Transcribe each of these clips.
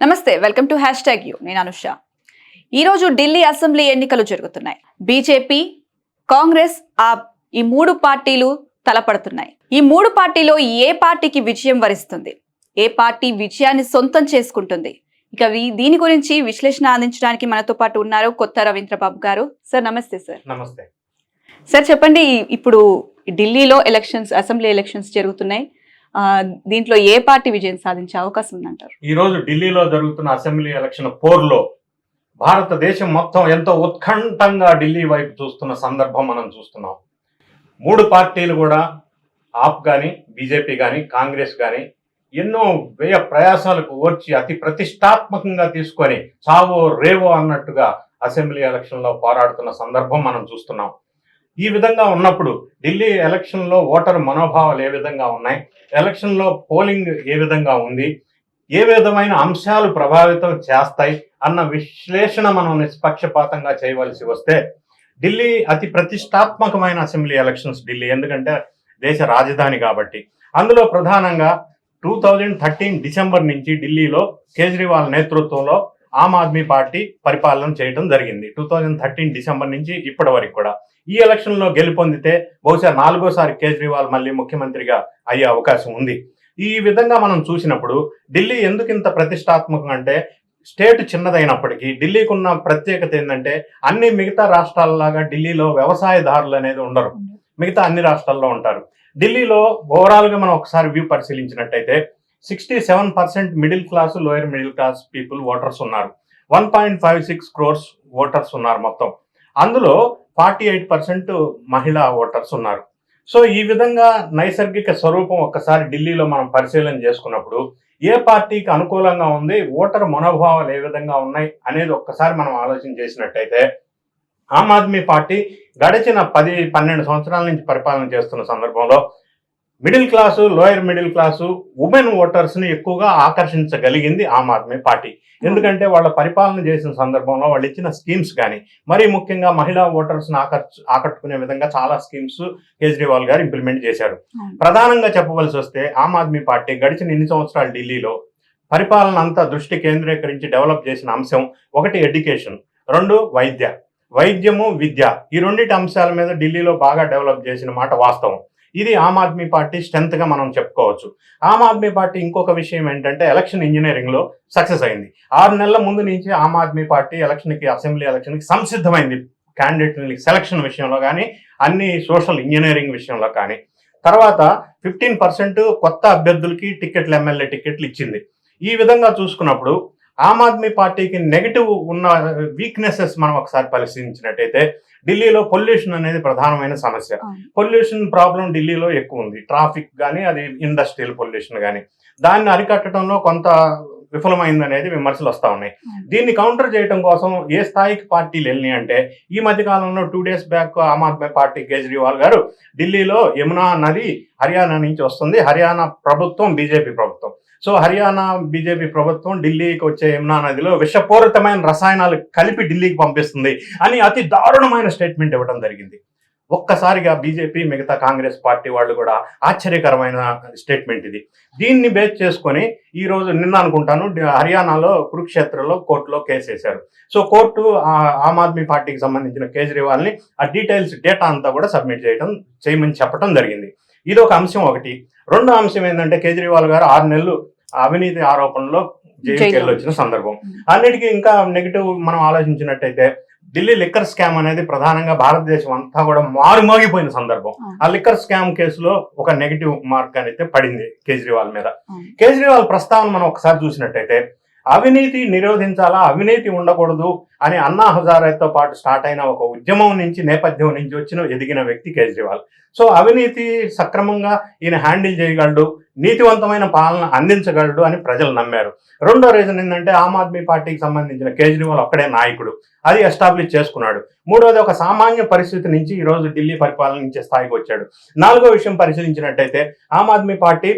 నమస్తే welcome to hash tag you. నేను అనుష. ఈరోజు ఢిల్లీ అసెంబ్లీ ఎన్నికలు జరుగుతున్నాయి. బీజేపీ కాంగ్రెస్ ఆప్ ఈ మూడు పార్టీలు తలపడుతున్నాయి. ఈ మూడు పార్టీలో ఏ పార్టీకి విజయం వరిస్తుంది? ఏ పార్టీ విజయాన్ని సొంతం చేసుకుంటుంది? ఇక దీని గురించి విశ్లేషణ అందించడానికి మనతో పాటు ఉన్నారు కొత్త రవీంద్రబాబు గారు. సార్ నమస్తే సార్. నమస్తే. సార్ చెప్పండి ఢిల్లీలో ఢిల్లీలో ఎలక్షన్స్ అసెంబ్లీ ఎలక్షన్స్ జరుగుతున్నాయి. దీంట్లో ఏ పార్టీ విజయం సాధించే అవకాశం ఉందంటారు? ఈ రోజు ఢిల్లీలో జరుగుతున్న అసెంబ్లీ ఎలక్షన్ పోర్లో భారతదేశం మొత్తం ఎంతో ఉత్కంఠంగా ఢిల్లీ వైపు చూస్తున్న సందర్భం మనం చూస్తున్నాం. మూడు పార్టీలు కూడా ఆప్ కానీ బీజేపీ కానీ కాంగ్రెస్ కానీ ఎన్నో వ్యయ ప్రయాసాలకు ఓర్చి అతి ప్రతిష్టాత్మకంగా తీసుకొని చావో రేవో అన్నట్టుగా అసెంబ్లీ ఎలక్షన్లో పోరాడుతున్న సందర్భం మనం చూస్తున్నాం. ఈ విధంగా ఉన్నప్పుడు ఢిల్లీ ఎలక్షన్లో ఓటర్ మనోభావాలు ఏ విధంగా ఉన్నాయి? ఎలక్షన్లో పోలింగ్ ఏ విధంగా ఉంది? ఏ విధమైన అంశాలు ప్రభావితం చేస్తాయి? అన్న విశ్లేషణ మనం నిష్పక్షపాతంగా చేయవలసి వస్తే ఢిల్లీ అతి ప్రతిష్టాత్మకమైన అసెంబ్లీ ఎలక్షన్స్ ఢిల్లీ. ఎందుకంటే దేశ రాజధాని కాబట్టి. అందులో ప్రధానంగా టూ థౌజండ్ థర్టీన్ డిసెంబర్ నుంచి ఢిల్లీలో కేజ్రీవాల్ నేతృత్వంలో ఆమ్ ఆద్మీ పార్టీ పరిపాలన చేయడం జరిగింది. టూ థౌజండ్ థర్టీన్ డిసెంబర్ నుంచి ఇప్పటి వరకు కూడా. ఈ ఎలక్షన్లో గెలుపొందితే బహుశా నాలుగోసారి కేజ్రీవాల్ మళ్ళీ ముఖ్యమంత్రిగా అయ్యే అవకాశం ఉంది. ఈ విధంగా మనం చూసినప్పుడు ఢిల్లీ ఎందుకు ఇంత ప్రతిష్టాత్మకం అంటే స్టేట్ చిన్నదైనప్పటికీ ఢిల్లీకి ఉన్న ప్రత్యేకత ఏంటంటే అన్ని మిగతా రాష్ట్రాలలాగా ఢిల్లీలో వ్యవసాయదారులు అనేది ఉండరు. మిగతా అన్ని రాష్ట్రాల్లో ఉంటారు. ఢిల్లీలో ఓవరాల్గా మనం ఒకసారి view పరిశీలించినట్టయితే sixty seven percent middle class lower middle class people voters ఉన్నారు. One point five six crores voters ఉన్నారు మొత్తం. అందులో ఫార్టీ ఎయిట్ పర్సెంట్ మహిళా ఓటర్స్ ఉన్నారు. సో ఈ విధంగా నైసర్గిక స్వరూపం ఒక్కసారి ఢిల్లీలో మనం పరిశీలన చేసుకున్నప్పుడు ఏ పార్టీకి అనుకూలంగా ఉంది ఓటర్ మనోభావాలు ఏ విధంగా ఉన్నాయి అనేది ఒక్కసారి మనం ఆలోచన చేసినట్టయితే ఆమ్ ఆద్మీ పార్టీ గడిచిన పది పన్నెండు సంవత్సరాల నుంచి పరిపాలన చేస్తున్న సందర్భంలో middle class lower middle class women ఓటర్స్ని ఎక్కువగా ఆకర్షించగలిగింది ఆమ్ ఆద్మీ పార్టీ. ఎందుకంటే వాళ్ళ పరిపాలన చేసిన సందర్భంలో వాళ్ళు ఇచ్చిన స్కీమ్స్ కానీ మరీ ముఖ్యంగా మహిళా ఓటర్స్ని ఆకర్ష్ ఆకట్టుకునే విధంగా చాలా స్కీమ్స్ కేజ్రీవాల్ గారు ఇంప్లిమెంట్ చేశారు. ప్రధానంగా చెప్పవలసి వస్తే ఆమ్ ఆద్మీ పార్టీ గడిచిన ఎన్ని సంవత్సరాలు ఢిల్లీలో పరిపాలన అంతా దృష్టి కేంద్రీకరించి డెవలప్ చేసిన అంశం ఒకటి ఎడ్యుకేషన్ రెండు వైద్య. వైద్యము విద్య ఈ రెండింటి అంశాల మీద ఢిల్లీలో బాగా డెవలప్ చేసిన మాట వాస్తవం. ఇది ఆమ్ ఆద్మీ పార్టీ స్ట్రెంత్గా మనం చెప్పుకోవచ్చు. ఆమ్ ఆద్మీ పార్టీ ఇంకొక విషయం ఏంటంటే ఎలక్షన్ ఇంజనీరింగ్లో సక్సెస్ అయింది. ఆరు నెలల ముందు నుంచి ఆమ్ ఆద్మీ పార్టీ ఎలక్షన్కి అసెంబ్లీ ఎలక్షన్కి సంసిద్ధమైంది క్యాండిడేట్ సెలక్షన్ విషయంలో కానీ అన్ని సోషల్ ఇంజనీరింగ్ విషయంలో కానీ. తర్వాత ఫిఫ్టీన్ పర్సెంట్ కొత్త అభ్యర్థులకి టికెట్లు ఎమ్మెల్యే టికెట్లు ఇచ్చింది. ఈ విధంగా చూసుకున్నప్పుడు ఆమ్ ఆద్మీ పార్టీకి నెగిటివ్ ఉన్న వీక్నెసెస్ మనం ఒకసారి పరిశీలించినట్టయితే ఢిల్లీలో పొల్యూషన్ అనేది ప్రధానమైన సమస్య. పొల్యూషన్ ప్రాబ్లం ఢిల్లీలో ఎక్కువ ఉంది. ట్రాఫిక్ కానీ అది ఇండస్ట్రియల్ పొల్యూషన్ కానీ దాన్ని అరికట్టడంలో కొంత విఫలమైంది అనేది విమర్శలు వస్తూ ఉన్నాయి. దీన్ని కౌంటర్ చేయడం కోసం ఏ స్థాయికి పార్టీలు వెళ్ళినాయి అంటే ఈ మధ్య కాలంలో two days back Aam Aadmi party Kejriwal garu ఢిల్లీలో యమునా నది హర్యానా నుంచి వస్తుంది. హర్యానా ప్రభుత్వం బీజేపీ ప్రభుత్వం. సో హర్యానా బీజేపీ ప్రభుత్వం ఢిల్లీకి వచ్చే యమునా నదిలో విషపూరితమైన రసాయనాలు కలిపి ఢిల్లీకి పంపిస్తుంది అని అతి దారుణమైన స్టేట్మెంట్ ఇవ్వడం జరిగింది. ఒక్కసారిగా బీజేపీ మిగతా కాంగ్రెస్ పార్టీ వాళ్ళు కూడా ఆశ్చర్యకరమైన స్టేట్మెంట్ ఇది. దీన్ని బేస్ చేసుకొని ఈ రోజు నిన్న అనుకుంటాను హర్యానాలో కురుక్షేత్రలో కోర్టులో కేసు వేశారు. సో కోర్టు ఆ ఆమ్ ఆద్మీ పార్టీకి సంబంధించిన కేజ్రీవాల్ని ఆ డీటెయిల్స్ డేటా అంతా కూడా సబ్మిట్ చేయడం చేయమని చెప్పడం జరిగింది. ఇది ఒక అంశం ఒకటి రెండో అంశం ఏంటంటే కేజ్రీవాల్ గారు ఆరు నెలలు అవినీతి ఆరోపణలో జైలుకి జైల్లో. వెళ్ళి వచ్చిన సందర్భం. అన్నిటికీ ఇంకా నెగిటివ్ మనం ఆలోచించినట్టయితే ఢిల్లీ లిక్కర్ స్కామ్ అనేది ప్రధానంగా భారతదేశం అంతా కూడా మారుమోగిపోయిన సందర్భం. ఆ లిక్కర్ స్కామ్ కేసులో ఒక నెగిటివ్ మార్క్ అనేది పడింది కేజ్రీవాల్ మీద. కేజ్రీవాల్ ప్రస్తావన మనం ఒకసారి చూసినట్టయితే అవినీతి నిరోధించాలా? అవినీతి ఉండకూడదు అని అన్నా హజారేతో పాటు స్టార్ట్ అయిన ఒక ఉద్యమం నుంచి నేపథ్యం నుంచి వచ్చిన ఎదిగిన వ్యక్తి కేజ్రీవాల్. సో అవినీతి సక్రమంగా ఈయన హ్యాండిల్ చేయగలడు నీతివంతమైన పాలన అందించగలడు అని ప్రజలు నమ్మారు. రెండో రీజన్ ఏంటంటే ఆమ్ ఆద్మీ పార్టీకి సంబంధించిన కేజ్రీవాల్ ఒక్కడే నాయకుడు. అది ఎస్టాబ్లిష్ చేసుకున్నాడు. మూడోది ఒక సామాన్య పరిస్థితి నుంచి ఈ రోజు ఢిల్లీ నుంచి స్థాయికి వచ్చాడు. నాలుగో విషయం పరిశీలించినట్టయితే ఆమ్ ఆద్మీ పార్టీ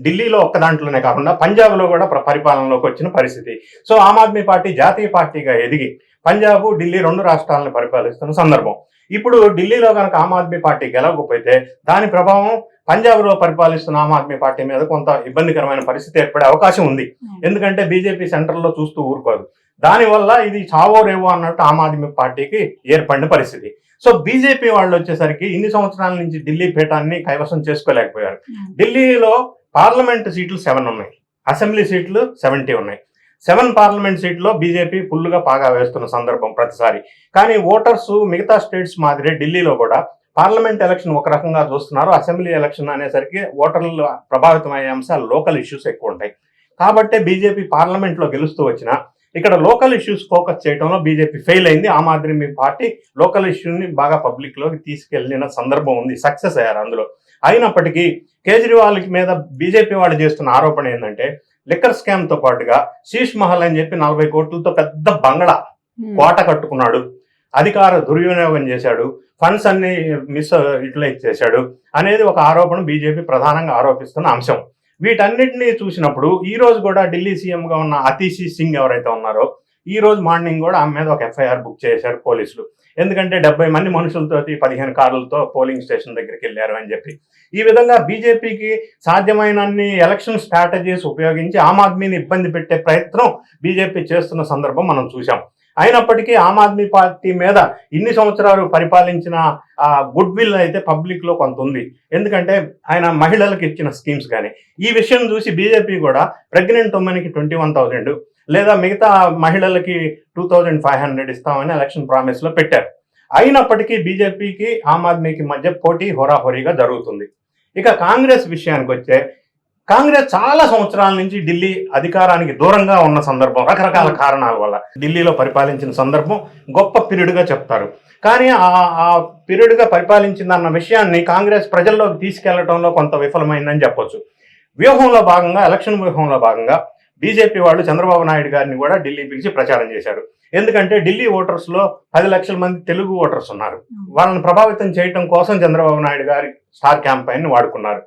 ఢిల్లీలో ఒక్క దాంట్లోనే కాకుండా పంజాబ్లో కూడా ప్ర- పరిపాలనలోకి వచ్చిన పరిస్థితి. సో ఆమ్ ఆద్మీ పార్టీ జాతీయ పార్టీగా ఎదిగి పంజాబ్ ఢిల్లీ రెండు రాష్ట్రాలను పరిపాలిస్తున్న సందర్భం. ఇప్పుడు ఢిల్లీలో కనుక ఆమ్ ఆద్మీ పార్టీ గెలవకపోతే దాని ప్రభావం పంజాబ్లో పరిపాలిస్తున్న ఆమ్ ఆద్మీ పార్టీ మీద కొంత ఇబ్బందికరమైన పరిస్థితి ఏర్పడే అవకాశం ఉంది. ఎందుకంటే బీజేపీ సెంటర్లో చూస్తూ ఊరుకోదు. దానివల్ల ఇది చావో రేవో అన్నట్టు ఆమ్ ఆద్మీ పార్టీకి ఏర్పడిన పరిస్థితి. సో బీజేపీ వాళ్ళు వచ్చేసరికి ఇన్ని సంవత్సరాల నుంచి ఢిల్లీ పీఠాన్ని కైవసం చేసుకోలేకపోయారు. ఢిల్లీలో పార్లమెంట్ సీట్లు సెవెన్ ఉన్నాయి. అసెంబ్లీ సీట్లు సెవెంటీ ఉన్నాయి. సెవెన్ పార్లమెంట్ సీట్లో బీజేపీ ఫుల్గా పాగా వేస్తున్న సందర్భం ప్రతిసారి. కానీ ఓటర్స్ మిగతా స్టేట్స్ మాదిరి ఢిల్లీలో కూడా పార్లమెంట్ ఎలక్షన్ ఒక రకంగా చూస్తున్నారు. అసెంబ్లీ ఎలక్షన్ అనేసరికి ఓటర్లు ప్రభావితమయ్యే అంశాలు లోకల్ ఇష్యూస్ ఎక్కువ ఉంటాయి. కాబట్టే బీజేపీ పార్లమెంట్లో గెలుస్తూ వచ్చిన ఇక్కడ లోకల్ ఇష్యూస్ ఫోకస్ చేయడంలో బీజేపీ ఫెయిల్ అయింది. ఆమ్ ఆద్మీ పార్టీ లోకల్ ఇష్యూని బాగా పబ్లిక్లోకి తీసుకెళ్ళిన సందర్భం ఉంది. సక్సెస్ అయ్యారు అందులో. అయినప్పటికీ కేజ్రీవాల్ మీద బీజేపీ వాళ్ళు చేస్తున్న ఆరోపణ ఏంటంటే లిక్కర్ స్కామ్తో పాటుగా శీష్ మహల్ అని చెప్పి నలభై కోట్లతో పెద్ద బంగళా కోట కట్టుకున్నాడు. అధికార దుర్వినియోగం చేశాడు. ఫండ్స్ అన్ని మిస్ యూటిలైజ్ చేశాడు అనేది ఒక ఆరోపణ బీజేపీ ప్రధానంగా ఆరోపిస్తున్న అంశం. వీటన్నిటిని చూసినప్పుడు ఈ రోజు కూడా ఢిల్లీ సీఎం గా ఉన్న అతిషి సింగ్ ఎవరైతే ఉన్నారో ఈ రోజు మార్నింగ్ కూడా ఆమె మీద ఒక ఎఫ్ఐఆర్ బుక్ చేశారు పోలీసులు. ఎందుకంటే డెబ్బై మంది మనుషులతో పదిహేను కార్లతో పోలింగ్ స్టేషన్ దగ్గరికి వెళ్ళారు అని చెప్పి. ఈ విధంగా బీజేపీకి సాధ్యమైన అన్ని ఎలక్షన్ స్ట్రాటజీస్ ఉపయోగించి ఆమ్ ఆద్మీని ఇబ్బంది పెట్టే ప్రయత్నం బీజేపీ చేస్తున్న సందర్భం మనం చూసాం అయినప్పటికీ ఆమ్ ఆద్మీ పార్టీ మీద ఇన్ని సంవత్సరాలు పరిపాలించిన గుడ్ విల్ అయితే పబ్లిక్లో కొంత ఉంది. ఎందుకంటే ఆయన మహిళలకు ఇచ్చిన స్కీమ్స్ కానీ. ఈ విషయం చూసి బీజేపీ కూడా ప్రెగ్నెంట్ ఉమెన్కి ట్వంటీ వన్ థౌజండ్ లేదా మిగతా మహిళలకి టూ థౌజండ్ ఫైవ్ హండ్రెడ్ ఇస్తామని ఎలక్షన్ ప్రామిస్లో పెట్టారు. అయినప్పటికీ బీజేపీకి ఆమ్ ఆద్మీకి మధ్య పోటీ హోరాహోరీగా జరుగుతుంది. ఇక కాంగ్రెస్ విషయానికి వచ్చే కాంగ్రెస్ చాలా సంవత్సరాల నుంచి ఢిల్లీ అధికారానికి దూరంగా ఉన్న సందర్భం రకరకాల కారణాల వల్ల ఢిల్లీలో పరిపాలించిన సందర్భం గొప్ప పీరియడ్గా చెప్తారు. కానీ ఆ ఆ పీరియడ్గా పరిపాలించిందన్న విషయాన్ని కాంగ్రెస్ ప్రజల్లోకి తీసుకెళ్ళడంలో కొంత విఫలమైందని చెప్పొచ్చు. వ్యూహంలో భాగంగా ఎలక్షన్ వ్యూహంలో భాగంగా బీజేపీ వాళ్ళు చంద్రబాబు నాయుడు గారిని కూడా ఢిల్లీ పిలిచి ప్రచారం చేశారు. ఎందుకంటే ఢిల్లీ ఓటర్స్లో పది లక్షల మంది తెలుగు ఓటర్స్ ఉన్నారు. వాళ్ళని ప్రభావితం చేయడం కోసం చంద్రబాబు నాయుడు గారి స్టార్ క్యాంపైన్ వాడుకున్నారు.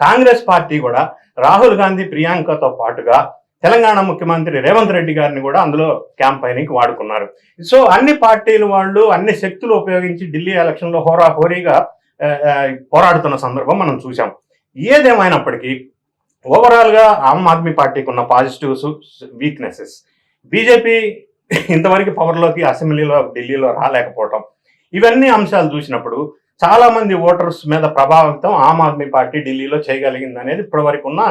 కాంగ్రెస్ పార్టీ కూడా రాహుల్ గాంధీ ప్రియాంకతో పాటుగా తెలంగాణ ముఖ్యమంత్రి రేవంత్ రెడ్డి గారిని కూడా అందులో క్యాంపైనింగ్ వాడుకున్నారు. సో అన్ని పార్టీలు వాళ్ళు అన్ని శక్తులు ఉపయోగించి ఢిల్లీ ఎలక్షన్లో హోరా హోరీగా పోరాడుతున్న సందర్భం మనం చూసాం ఏదేమైనప్పటికీ ఓవరాల్గా ఆమ్ ఆద్మీ పార్టీకి ఉన్న పాజిటివ్స్ వీక్నెసెస్ బీజేపీ ఇంతవరకు పవర్లోకి అసెంబ్లీలో ఢిల్లీలో రాలేకపోవటం. ఇవన్నీ అంశాలు చూసినప్పుడు చాలా మంది ఓటర్స్ మీద ప్రభావితం ఆమ్ ఆద్మీ పార్టీ ఢిల్లీలో చేయగలిగింది అనేది ఇప్పటివరకు ఉన్న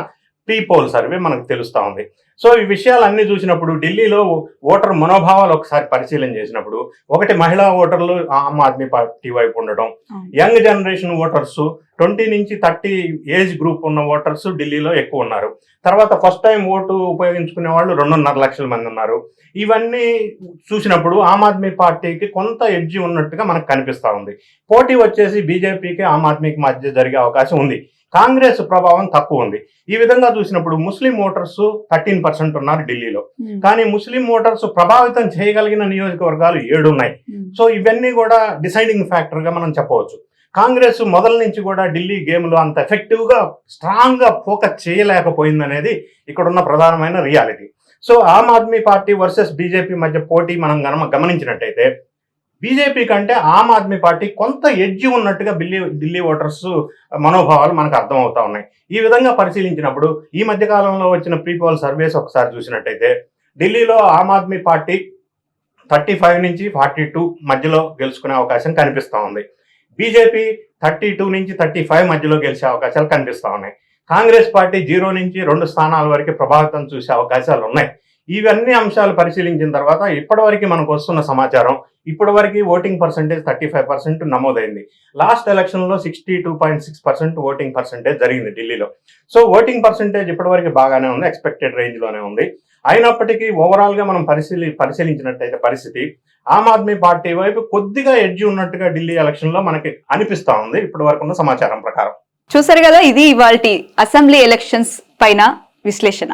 ప్రీ పోల్ సర్వే మనకు తెలుస్తా ఉంది. సో ఈ విషయాలన్నీ చూసినప్పుడు ఢిల్లీలో ఓటర్ మనోభావాలు ఒకసారి పరిశీలన చేసినప్పుడు ఒకటి మహిళా ఓటర్లు ఆమ్ ఆద్మీ పార్టీ వైపు ఉండటం యంగ్ జనరేషన్ ఓటర్స్ ట్వంటీ నుంచి థర్టీ ఏజ్ గ్రూప్ ఉన్న ఓటర్స్ ఢిల్లీలో ఎక్కువ ఉన్నారు. తర్వాత ఫస్ట్ టైం ఓటు ఉపయోగించుకునే వాళ్ళు రెండున్నర లక్షల మంది ఉన్నారు. ఇవన్నీ చూసినప్పుడు ఆమ్ ఆద్మీ పార్టీకి కొంత ఎడ్జి ఉన్నట్టుగా మనకు కనిపిస్తా ఉంది. పోటీ వచ్చేసి బీజేపీకి ఆమ్ ఆద్మీకి మధ్య జరిగే అవకాశం ఉంది. కాంగ్రెస్ ప్రభావం తక్కువ ఉంది. ఈ విధంగా చూసినప్పుడు ముస్లిం ఓటర్స్ థర్టీన్ పర్సెంట్ ఉన్నారు ఢిల్లీలో. కానీ ముస్లిం ఓటర్స్ ప్రభావితం చేయగలిగిన నియోజకవర్గాలు ఏడు ఉన్నాయి. సో ఇవన్నీ కూడా డిసైడింగ్ ఫ్యాక్టర్గా మనం చెప్పవచ్చు. కాంగ్రెస్ మొదల నుంచి కూడా ఢిల్లీ గేమ్లో అంత ఎఫెక్టివ్గా స్ట్రాంగ్గా ఫోకస్ చేయలేకపోయింది అనేది ఇక్కడ ఉన్న ప్రధానమైన reality. So Aam Aadmi party versus BJP మధ్య పోటీ మనం గమ గమనించినట్టయితే బీజేపీ కంటే ఆమ్ ఆద్మీ పార్టీ కొంత ఎడ్జి ఉన్నట్టుగా ఢిల్లీ ఢిల్లీ ఓటర్స్ మనోభావాలు మనకు అర్థమవుతా ఉన్నాయి. ఈ విధంగా పరిశీలించినప్పుడు ఈ మధ్యకాలంలో వచ్చిన ప్రీపోల్ సర్వేస్ ఒకసారి చూసినట్టయితే ఢిల్లీలో Aam Aadmi party thirty five నుంచి ఫార్టీ టూ మధ్యలో గెలుచుకునే అవకాశం కనిపిస్తూ ఉంది. బీజేపీ థర్టీ టూ నుంచి థర్టీ ఫైవ్ మధ్యలో గెలిచే అవకాశాలు కనిపిస్తూ ఉన్నాయి. కాంగ్రెస్ పార్టీ జీరో నుంచి రెండు స్థానాల వరకు ప్రభావితం చూసే అవకాశాలు ఉన్నాయి. ఇవన్నీ అంశాలు పరిశీలించిన తర్వాత ఇప్పటివరకు మనకు వస్తున్న సమాచారం ఇప్పటివరకు voting percentage thirty five percent నమోదైంది. లాస్ట్ ఎలక్షన్లో sixty two point six percent voting percentage జరిగింది ఢిల్లీలో. సో ఓటింగ్ పర్సెంటేజ్ ఇప్పటివరకు బాగానే ఉంది ఎక్స్పెక్టెడ్ రేంజ్లోనే ఉంది. అయినప్పటికీ ఓవరాల్గా మనం పరిశీలి పరిశీలించినట్టయితే పరిస్థితి ఆమ్ ఆద్మీ పార్టీ వైపు కొద్దిగా ఎడ్జి ఉన్నట్టుగా ఢిల్లీ ఎలక్షన్లో మనకి అనిపిస్తూ ఉంది ఇప్పటి వరకు ఉన్న సమాచారం ప్రకారం. చూసారు కదా ఇది ఇవాళ అసెంబ్లీ ఎలక్షన్స్ పైన విశ్లేషణ.